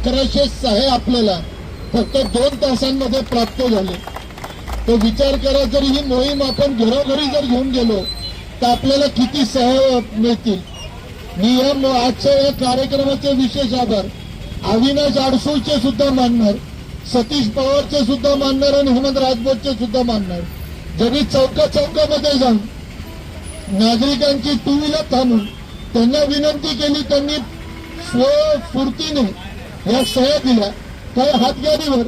अकराशे सहे आपल्याला फक्त दोन तासांमध्ये प्राप्त झाले. तो विचार करा जर ही मोहीम आपण घरोघरी जर घेऊन गेलो तर आपल्याला किती सह मिळतील? मी या आजच्या या कार्यक्रमाचे विशेष आभार. अविनाश आडसूळचे सुद्धा मानणार सतीश पवारचे सुद्धा मानणार आणि हेमंत राजपूतचे सुद्धा मानणार. जरी चौका चौकामध्ये जाऊन नागरिकांची टू व्हीलर थांबून त्यांना विनंती केली त्यांनी स्वफूर्तीने या सह्या दिल्या त्या हातगाडीवर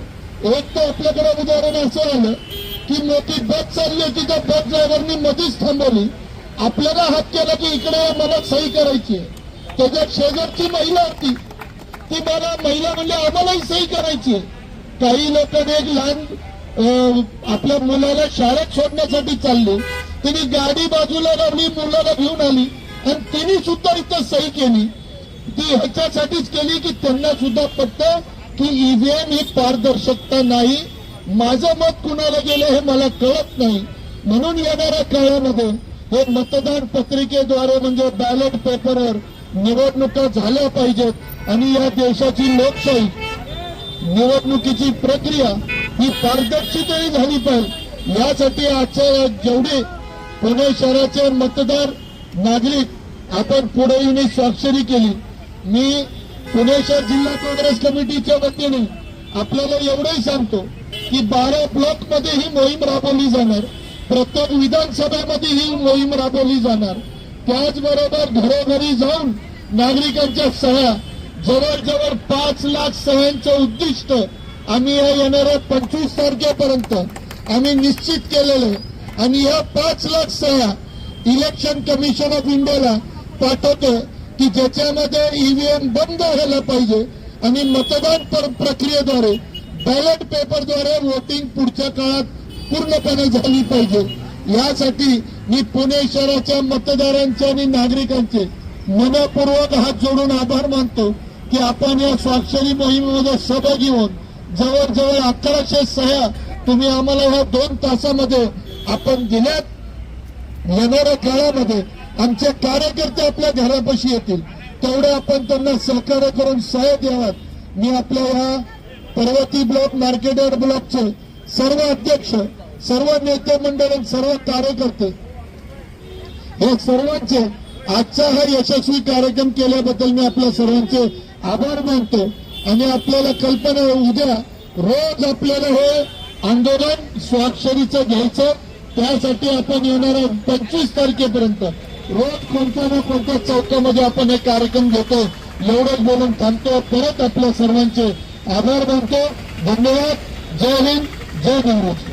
एक तर आपल्याकडे उदाहरण असं आलं की मोठी बस चालली होती त्या बस ड्रायव्हरनी मधीच थांबवली. आपल्याला हात केला की इकडे या मला सही करायची आहे. त्याच्यात शेजारची महिला होती ती मला महिला म्हणजे आम्हालाही सही करायची आहे. काही लोक एक लहान अं, आपल्या मुलाला शाळेत सोडण्यासाठी चालले. तिने गाडी बाजूला लावली मुलाला घेऊन आली. आणि तिने सुद्धा इथं सही केली. ती ह्याच्यासाठीच केली की त्यांना सुद्धा पटतं की ईव्हीएम ही पारदर्शकता नाही. माझं मत कुणाला गेलं हे मला कळत नाही. म्हणून येणाऱ्या काळामध्ये हे मतदान पत्रिकेद्वारे म्हणजे बॅलेट पेपरवर निवडणुका झाल्या पाहिजेत आणि या देशाची लोकशाही निवडणुकीची प्रक्रिया ही पारदर्शकही झाली पाहिजे. यासाठी आजच्या जेवढे पुणे शहराचे मतदार नागरिक आपण पुढे येऊन स्वाक्षरी केली. मी पुणे शहर जिल्हा काँग्रेस कमिटीच्या वतीने आपल्याला एवढंही सांगतो की बारा ब्लॉकमध्ये ही मोहीम राबवली जाणार. प्रत्येक विधानसभेमध्ये ही मोहीम राबवली जाणार. त्याचबरोबर घरोघरी जाऊन नागरिकांच्या सह्या जवळजवळ पाच लाख सह्यांचं उद्दिष्ट आम्ही या येणाऱ्या पंचवीस तारखेपर्यंत आम्ही निश्चित केलेलं आणि या पाच लाख सह्या इलेक्शन कमिशन ऑफ इंडियाला पाठवतो की ज्याच्यामध्ये ईव्हीएम बंद व्हायला पाहिजे आणि मतदान प्रक्रियेद्वारे बॅलेट पेपरद्वारे वोटिंग पुढच्या काळात पूर्णपणे झाली पाहिजे. यासाठी मी पुणे शहराच्या मतदारांचे आणि नागरिकांचे मनपूर्वक हात जोडून आभार मानतो की आपण या स्वाक्षरी मोहिमेमध्ये सहभागी होऊन जवळजवळ अकराशे सह्या तुम्ही आम्हाला ह्या दोन तासामध्ये आपण दिल्यात. येणाऱ्या काळामध्ये आमचे कार्यकर्ते आपल्या घरापाशी येतील. तेवढे आपण त्यांना सहकार्य करून सहाय्य द्यावात मी आपल्या या पर्वती ब्लॉक मार्केट यार्ड ब्लॉकचे सर्व अध्यक्ष सर्व नेते मंडळी सर्व कार्यकर्ते हे सर्वांचे आजचा हा यशस्वी कार्यक्रम केल्याबद्दल मी आपल्या सर्वांचे आभार मानतो आणि आपल्याला कल्पना आहे, उद्या रोज आपल्याला हे आंदोलन स्वाक्षरीचं घ्यायचं. त्यासाठी आपण येणाऱ्या पंचवीस तारखेपर्यंत रोज कोणत्या ना कोणत्या चौकामध्ये आपण हे कार्यक्रम घेतो एवढंच बोलून थांबतो. परत आपल्या सर्वांचे आभार मानतो. धन्यवाद. जय हिंद. जय महाराष्ट्र.